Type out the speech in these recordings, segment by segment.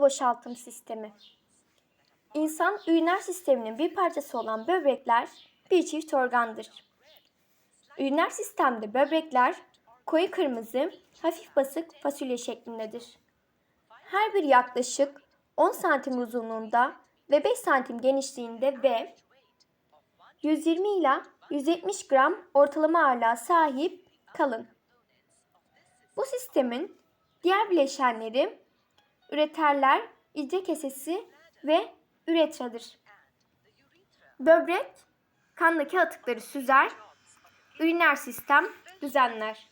boşaltım sistemi. İnsan üriner sisteminin bir parçası olan böbrekler bir çift organdır. Üriner sistemde böbrekler koyu kırmızı, hafif basık fasulye şeklindedir. Her biri yaklaşık 10 santim uzunluğunda ve 5 santim genişliğinde ve 120 ila 170 gram ortalama ağırlığa sahip kalın. Bu sistemin diğer bileşenleri üreterler, idre kesesi ve üretradır. Böbrek kandaki atıkları süzer, üriner sistem düzenler.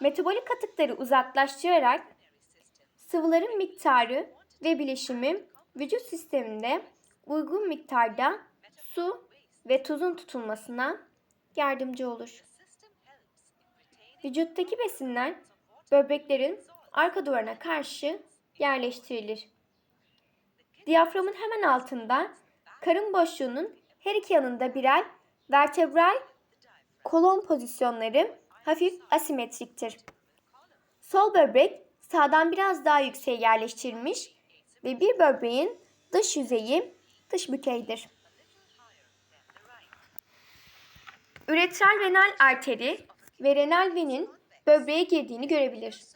Metabolik atıkları uzaklaştırarak sıvıların miktarı ve bileşimi vücut sisteminde uygun miktarda su ve tuzun tutulmasına yardımcı olur. Vücuttaki besinler böbreklerin arka duvarına karşı yerleştirilir. Diyaframın hemen altında karın boşluğunun her iki yanında birer vertebral kolon pozisyonları hafif asimetriktir. Sol böbrek sağdan biraz daha yükseğe yerleştirilmiş ve bir böbreğin dış yüzeyi dış bükeydir. Üretral renal arteri ve renal venin böbreğe girdiğini görebilir.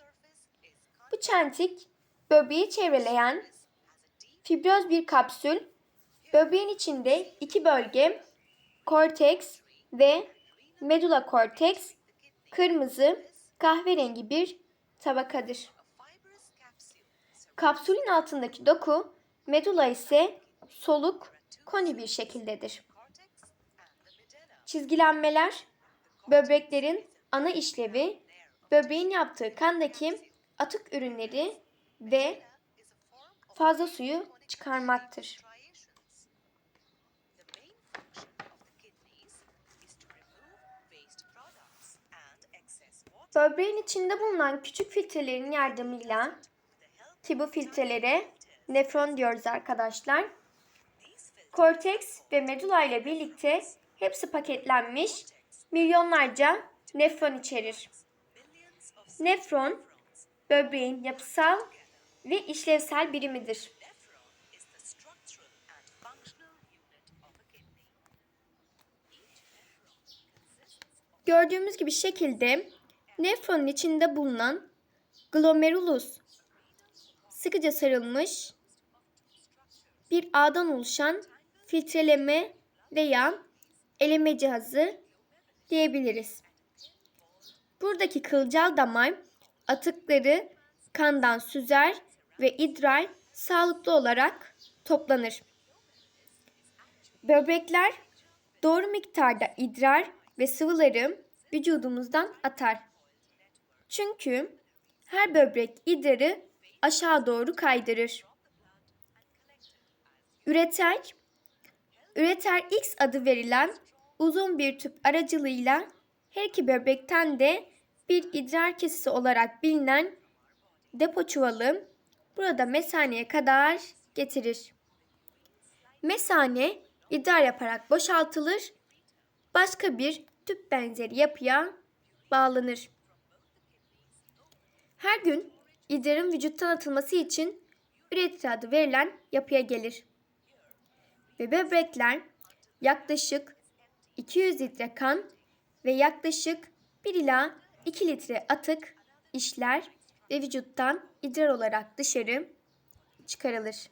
Bu çentik böbreği çevreleyen fibroz bir kapsül, böbreğin içinde iki bölge, korteks ve medula korteks, kırmızı, kahverengi bir tabakadır. Kapsülün altındaki doku, medula ise soluk, koni bir şekildedir. Çizgilenmeler, böbreklerin ana işlevi, böbreğin yaptığı kandaki atık ürünleri ve fazla suyu çıkarmaktır. Böbreğin içinde bulunan küçük filtrelerin yardımıyla ki bu filtrelere nefron diyoruz arkadaşlar. Korteks ve medula ile birlikte hepsi paketlenmiş milyonlarca nefron içerir. Nefron böbreğin yapısal ve işlevsel birimidir. Gördüğümüz gibi şekilde nefronun içinde bulunan glomerulus sıkıca sarılmış bir ağdan oluşan filtreleme veya eleme cihazı diyebiliriz. Buradaki kılcal damar atıkları kandan süzer ve idrar sağlıklı olarak toplanır. Böbrekler doğru miktarda idrar ve sıvıları vücudumuzdan atar. Çünkü her böbrek idrarı aşağı doğru kaydırır. Üreter, üreter X adı verilen uzun bir tüp aracılığıyla her iki böbrekten de bir idrar kesesi olarak bilinen depo çuvalı burada mesaneye kadar getirir. Mesane idrar yaparak boşaltılır, başka bir tüp benzeri yapıya bağlanır. Her gün idrarın vücuttan atılması için üretir adı verilen yapıya gelir. Ve böbrekler yaklaşık 200 litre kan ve yaklaşık 1 ila 2 litre atık işler ve vücuttan idrar olarak dışarı çıkarılır.